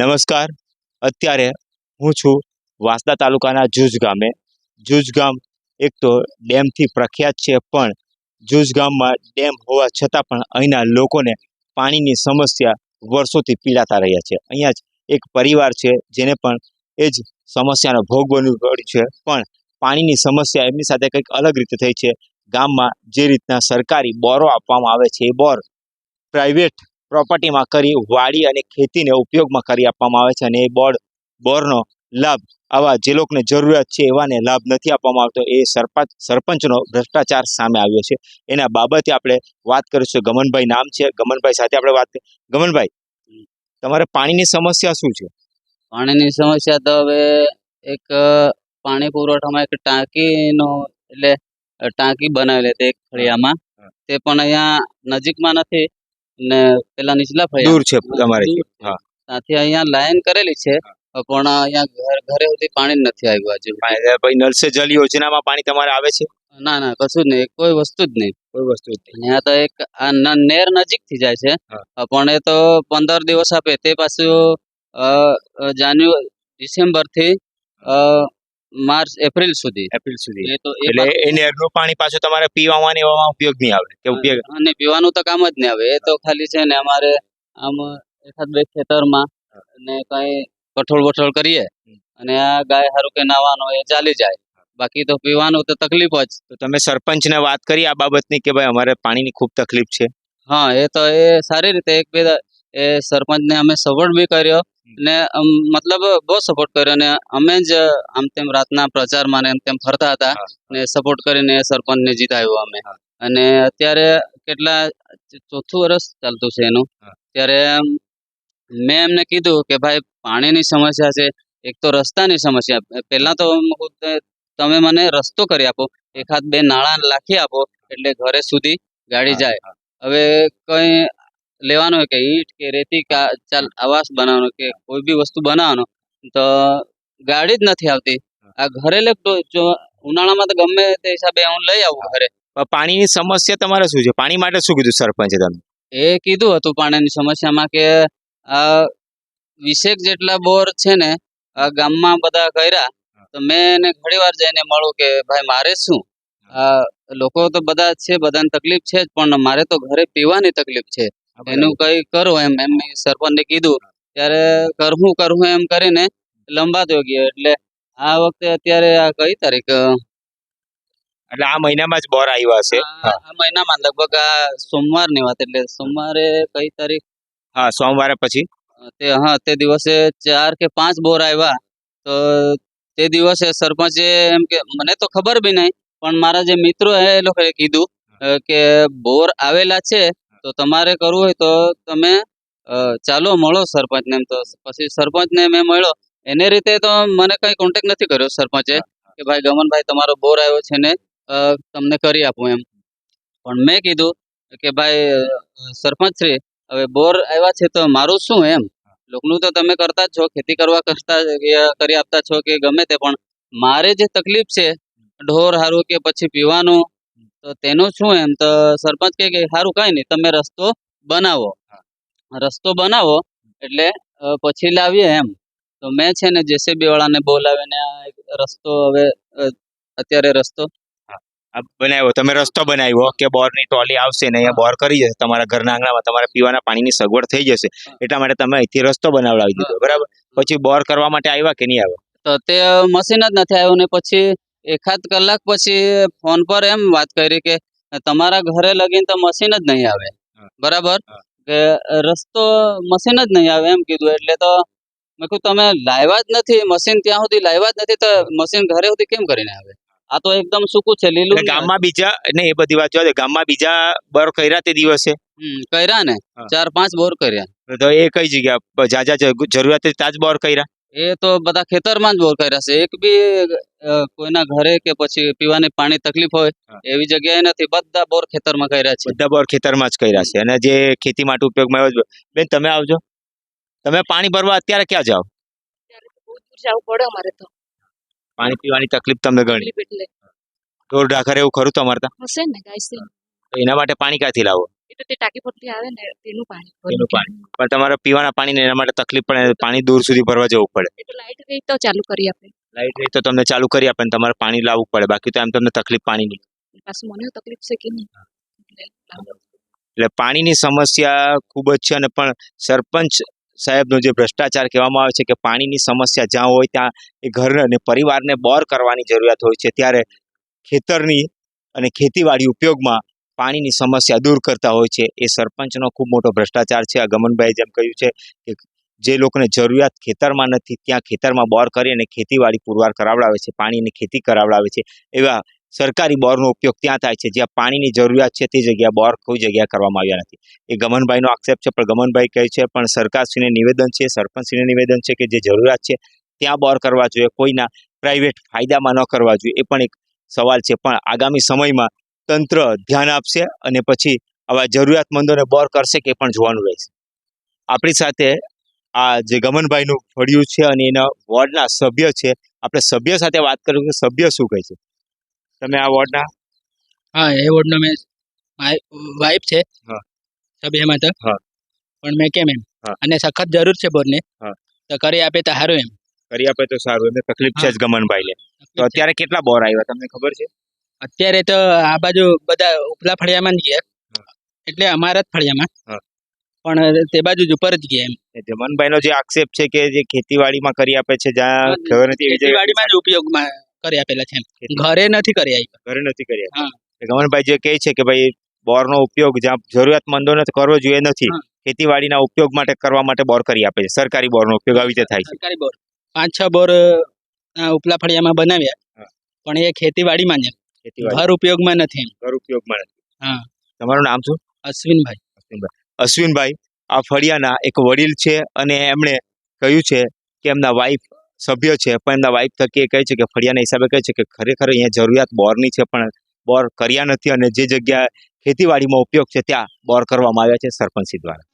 નમસ્કાર. અત્યારે હું છું વાંસદા તાલુકાના જૂજ ગામે. જૂજ ગામ એક તો ડેમથી પ્રખ્યાત છે પણ જૂજ ગામમાં ડેમ હોવા છતાં પણ અહીંના લોકોને પાણીની સમસ્યા વર્ષોથી પીડાતા રહ્યા છે. અહીંયા જ એક પરિવાર છે જેને પણ એ જ સમસ્યાનો ભોગ બનવું પડ્યું છે. પણ પાણીની સમસ્યા એમની સાથે કંઈક અલગ રીતે થઈ છે. ગામમાં જે રીતના સરકારી બોરો આપવામાં આવે છે એ બોર પ્રાઇવેટ પ્રોપર્ટીમાં કરી વાડી અને ખેતીને ઉપયોગમાં કરી આપવામાં આવે છે અને એ બોર્ડ બોરનો લાભ આવા જે લોકોને જરૂરિયાત છે એવાને લાભ નથી આપવામાં આવતો એ સરપંચ સરપંચનો ભ્રષ્ટાચાર સામે આવ્યો છે. એના બાબતે આપણે વાત કરીશું. ગમનભાઈ નામ છે. ગમનભાઈ સાથે આપણે વાત ગમનભાઈ તમારે પાણીની સમસ્યા શું છે? પાણીની સમસ્યા તો હવે એક પાણી પુરવઠામાં એક ટાંકીનો એટલે ટાંકી બનાવેલી હતી એક ફળિયામાં તે પણ અહીંયા નજીકમાં નથી. ને પેલા નીચલા ફળિયા દૂર છે તમારે હા. ત્યાંથી અહીંયા લાઈન કરેલી છે પણ અહીંયા ઘર ઘરે સુધી પાણી નથી આવ્યું હજુ ભાઈ સે જલ યોજનામાં પાણી તમારે આવે છે? ના ના કશું જ નહીં કોઈ વસ્તુ જ નહીં. કોઈ વસ્તુ જ નહીં. અહીંયા તો એક આ નેર નજીકથી જાય છે. પણ એ તો પંદર દિવસ આપે તે પાછું જાન્યુ ડિસેમ્બરથી માર્ચ એપ્રિલ સુધી. એપ્રિલ સુધી. એ તો એટલે એ નેરનું પાણી પાછું તમારે પીવામાં એવામાં ઉપયોગ નહીં આવે કે ઉપયોગ અને પીવાનું તો કામ જ નહીં આવે. એ તો ખાલી છે ને અમારે આમ એકાદ બે ખેતરમાં ને કઈ કઠોળ વઠોળ કરીએ અને આ ગાય હારું કે નાવાનો એ ચાલી જાય. બાકી તો પીવાનું તો તકલીફ જ. તો તમે સરપંચને વાત કરી આ બાબતની કે ભાઈ અમારે પાણીની ખૂબ તકલીફ છે? હા એ તો એ સારી રીતે એક બે એ સરપંચને અમે સપોર્ટ બી કર્યો ને મતલબ બહુ સપોર્ટ કર્યો ને અમે જ આમ તેમ રાતના પ્રચારમાં ને એમ તેમ ફરતા હતા ને સપોર્ટ કરીને સરપંચને જીતાયો અમે. અને અત્યારે કેટલા ચોથું વર્ષ ચાલતું છે એનું. ત્યારે મેં એમને કીધું કે ભાઈ પાણીની સમસ્યા છે એક તો રસ્તાની સમસ્યા. પહેલા તો તમે મને રસ્તો કરી આપો એકાદ બે નાળા લાખી આપો એટલે ઘરે સુધી ગાડી જાય. હવે કઈ લેવાનું કે ઈંટ કે રેતી કે ચાલ આવાસ બનાવવાનો કે કોઈ બી વસ્તુ બનાવવાનો તો ગાડી જ નથી આવતી. આ ઘરે લે જો ઉનાળામાં તો ગમે તે હિસાબે હું લઈ આવું ઘરે. પણ પાણીની સમસ્યા તમારે શું છે? પાણી માટે શું કીધું સરપંચે તમે? એ કીધું હતું પાણીની સમસ્યામાં કે આ વીસેક જેટલા બોર છે ને આ ગામમાં બધા કર્યા તો મેં એને ઘણી વાર જઈને મળું કે ભાઈ મારે શું? લોકો તો બધા છે બધાને તકલીફ છે જ પણ મારે તો ઘરે પીવાની તકલીફ છે. એનું કઈ કરો એમ એમ સરપંચને કીધું ત્યારે કરવું કરવું એમ કરીને લંબાતો ગયો. એટલે આ વખતે અત્યારે આ કઈ તારીખ? એટલે આ મહિનામાં જ બોર આવ્યા હશે? આ આ મહિનામાં લગભગ આ સોમવારની વાત એટલે સોમવારે કઈ તારીખ? હા સોમવારે પછી? તે હા તે દિવસે ચાર કે પાંચ બોર આવ્યા. તો તે દિવસે સરપંચે એમ કે મને તો ખબર બી નહીં પણ મારા જે મિત્રો એ લોકોએ કીધું કે બોર આવેલા છે તો તમારે કરવું હોય તો તમે ચાલો મળો સરપંચને એમ તો. પછી સરપંચને મેં મળ્યો. એને રીતે તો મને કઈ કોન્ટેક્ટ નથી કર્યો સરપંચે કે ભાઈ ગમનભાઈ તમારો બોર આવ્યો છે ને તમને કરી આપું એમ. પણ મેં કીધું કે ભાઈ સરપંચ શ્રી હવે બોર આવ્યા છે તો મારું શું એમ? લોકનું તો તમે કરતા જ છો ખેતી કરવા કરતા કરી આપતા છો કે ગમે તે પણ મારે જે તકલીફ છે ઢોર હારું કે પછી પીવાનું તો તેનું શું એમ? તો સરપંચ કે સારું કાંઈ નહીં તમે રસ્તો બનાવો. રસ્તો બનાવો એટલે પછી લાવીએ એમ. તો મેં છે ને જેસીબી વાળાને બોલાવીને આ એક રસ્તો હવે અત્યારે રસ્તો આ બનાવ્યો. તમે રસ્તો બનાવ્યો કે બોરની ટોલી આવશે ને અહીંયા બોર કરી જશે. તમારા ઘરના આંગણામાં તમારે પીવાના પાણીની સગવડ થઈ જશે. એટલા માટે તમે અહીંથી રસ્તો બનાવડાવી દીધો. બરાબર? પછી બોર કરવા માટે આવ્યા કે નહીં આવ્યા? તો તે મશીન જ નથી આવ્યું ને પછી એકાદ કલાક પછી ફોન પર એમ વાત કરી કે તમારા ઘરે લગીને તો મશીન જ નહીં આવે. બરાબર? કે રસ્તો મશીન જ નહીં આવે એમ કીધું. એટલે તો મેં કીધું તમે લાવ્યા જ નથી મશીન ત્યાં સુધી લાવ્યા જ નથી તો મશીન ઘરે સુધી કેમ કરીને આવે? આ તો એકદમ સૂકું છે લીલું ગામમાં બીજા ને એ બધી વાત જોવા ગામમાં બીજા બોર કર્યા તે દિવસે? કર્યા ને. ચાર પાંચ બોર કર્યા. તો એ કઈ જગ્યા જ્યાં જરૂરિયાત તાજ બોર કર્યા? એ તો બધા ખેતરમાં જ બોર કર્યા છે. એક બી કોઈના ઘરે કે પછી પીવાની પાણી તકલીફ હોય. એવી જગ્યાએ નથી. બધા બોર ખેતરમાં કર્યા છે. બધા બોર ખેતરમાં જ કર્યા છે. અને જે ખેતી માટે ઉપયોગમાં આવ્યો બેન તમે આવજો. તમે પાણી ભરવા અત્યારે ક્યાં જાઓ? ત્યારે તો બહુ દૂર જવું પડે અમારે તો પાણી પીવાની તકલીફ તમને ગણી ઢોર ઢાખર એવું ખરું તમારે ત્યાં? હશે ને ગાય એના માટે પાણી ક્યાંથી લાવો? એ તો ટાંકી પરથી આવે ને તેનું પાણી તેનું પાણી. પણ તમારે પીવાના પાણીને એના માટે તકલીફ પડે પાણી દૂર સુધી ભરવા જવું પડે. એટલે તો લાઈટ ગઈ તો ચાલુ કરી આપે. લાઈટ રહી તો તમને ચાલુ કરી આપે ને તમારે પાણી લાવવું પડે. બાકી તો એમ તમને તકલીફ પાણી નહીં પાછું મને તકલીફ છે કે નહીં? એટલે એટલે પાણીની સમસ્યા ખૂબ જ છે અને પણ સરપંચ સાહેબનો જે ભ્રષ્ટાચાર કહેવામાં આવે છે કે પાણીની સમસ્યા જ્યાં હોય ત્યાં એ ઘર અને પરિવારને બોર કરવાની જરૂરિયાત હોય છે ત્યારે ખેતરની અને ખેતીવાડી ઉપયોગમાં પાણીની સમસ્યા દૂર કરતા હોય છે. એ સરપંચનો ખૂબ મોટો ભ્રષ્ટાચાર છે. આ ગમનભાઈ જેમ કહ્યું છે કે જે લોકોને જરૂરિયાત ખેતરમાં નથી, ત્યાં ખેતરમાં બોર કરી અને ખેતીવાડી પુરવાર કરાવડાવે છે. પાણીની ખેતી કરાવડાવે છે. એવા સરકારી બોરનો ઉપયોગ ત્યાં થાય છે. જ્યાં પાણીની જરૂરિયાત છે તે જગ્યાએ બોર કોઈ જગ્યાએ કરવામાં આવ્યા નથી. એ ગમનભાઈનો આક્ષેપ છે, પણ ગમનભાઈ કહે છે, પણ સરકારશ્રીને નિવેદન છે, સરપંચશ્રીને નિવેદન છે કે જે જરૂરિયાત છે ત્યાં બોર કરવા જોઈએ. કોઈના પ્રાઇવેટ ફાયદામાં ન કરવા જોઈએ. એ પણ એક સવાલ છે. પણ આગામી સમયમાં તંત્ર ધ્યાન આપશે અને પછી આવા જરૂરિયાતમંદોને બોર કરશે કે પણ જોવાનું રહેશે. આપણી સાથે આ જે ગમનભાઈનું ફળિયું છે અને એના વોર્ડના સભ્ય છે આપણે સભ્ય સાથે વાત કરીએ કે સભ્ય શું કહે છે? તમે આ વોર્ડના? હા એ વોર્ડના મેં વાઇફ છે. હા. સભ્યમાં તો હા. પણ મેં કેમ એમ? હા. અને સખત જરૂર છે બોરને. હા. તો કરી આપે તો સારું એમ. કરી આપે તો સારું એમને તકલીફ છે જ ગમનભાઈને. તો અત્યારે કેટલા બોર આવ્યા તમને ખબર છે? અત્યારે તો આ બાજુ બધા ઉપલા ફળિયામાં જ ગયા. એટલે અમારા જ ફળિયામાં. પણ તે બાજુ જ ઉપર જ ગયા એમ. એ જમનભાઈનો જે આક્ષેપ છે કે જે ખેતીવાડીમાં કરી આપે છે જ્યાં ખબર નથી ખેતીવાડીમાં જ ઉપયોગમાં કરી આપેલા છે ઘરે નથી કરી આપ્યા ઘરે નથી કરી. ગમનભાઈ જે કહે છે કે ભાઈ બોરનો ઉપયોગ જ્યાં જરૂરિયાતમંદોને તો કરવો જોઈએ નથી ખેતીવાડીના ઉપયોગ માટે કરવા માટે બોર કરી આપે છે. સરકારી બોરનો ઉપયોગ આવી રીતે થાય છે. સરકારી બોર. પાંચ છ બોર ઉપલા ફળિયામાં બનાવ્યા. પણ એ ખેતીવાડીમાં જ ઘર ઉપયોગમાં નથી ઘર ઉપયોગમાં નથી. હા. તમારું નામ શું? અશ્વિનભાઈ. અશ્વિનભાઈ. આ ફળિયાના એક વડીલ છે અને એમણે કહ્યું છે કે એમના વાઈફ સભ્ય છે પણ એમના વાઈફ થકી કહે છે કે ફળિયાના હિસાબે કહે છે કે ખરેખર અહીંયા જરૂરિયાત બોરની છે પણ બોર કર્યા નથી અને જે જગ્યા ખેતીવાડીમાં ઉપયોગ છે ત્યાં બોર કરવામાં આવ્યા છે સરપંચી દ્વારા.